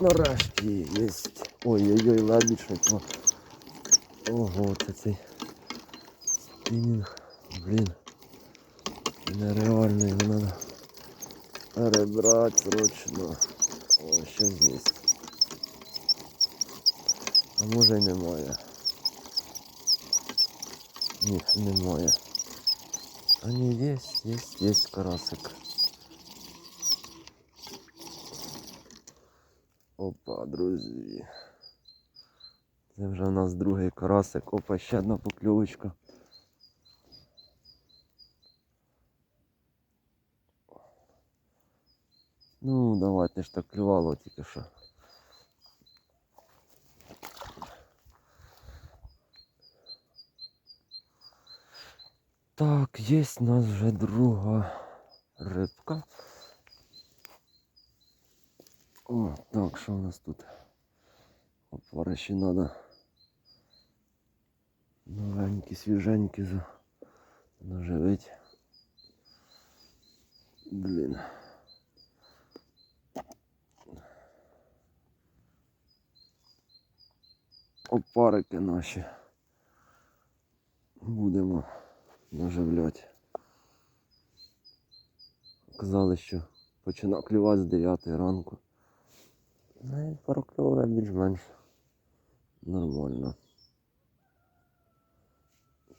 Нарешті є. Ой-ой-ой, лебідь. Ого, це цей спінінг. Блін. Нереально його треба перебрати срочно. О, ще є. А може й немає. Ні, немає. А ні, є, є, є карасик. Опа, друзі. Це вже у нас другий карасик. Опа, ще одна покльовочка. Ну, давайте ж так клювало тільки що. Так, є у нас вже друга рибка. О, так, що у нас тут? Опариші треба. Новенькі, свіженькі наживить. Блін. Опарики наші. Будемо наживляти. Казали, що починав клювати з 9 ранку. Ну і прокльовує більш-менш нормально.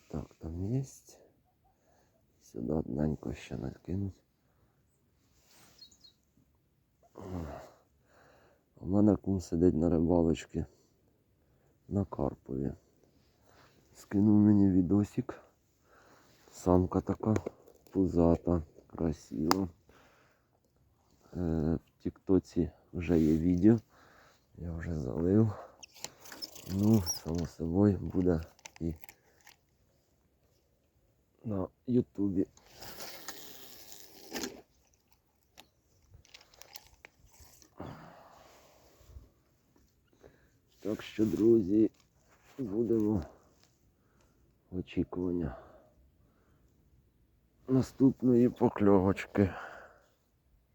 Так, там є. Сюди одненько ще накинуть. У мене кум сидить на рибалочці на Карпові. Скинув мені відосик. Самка така пузата, красива. Е, Тіктоці вже є відео. Я вже залив. Ну, само собою буде і на Ютубі. Так що, друзі, будемо очікування наступної покльовочки.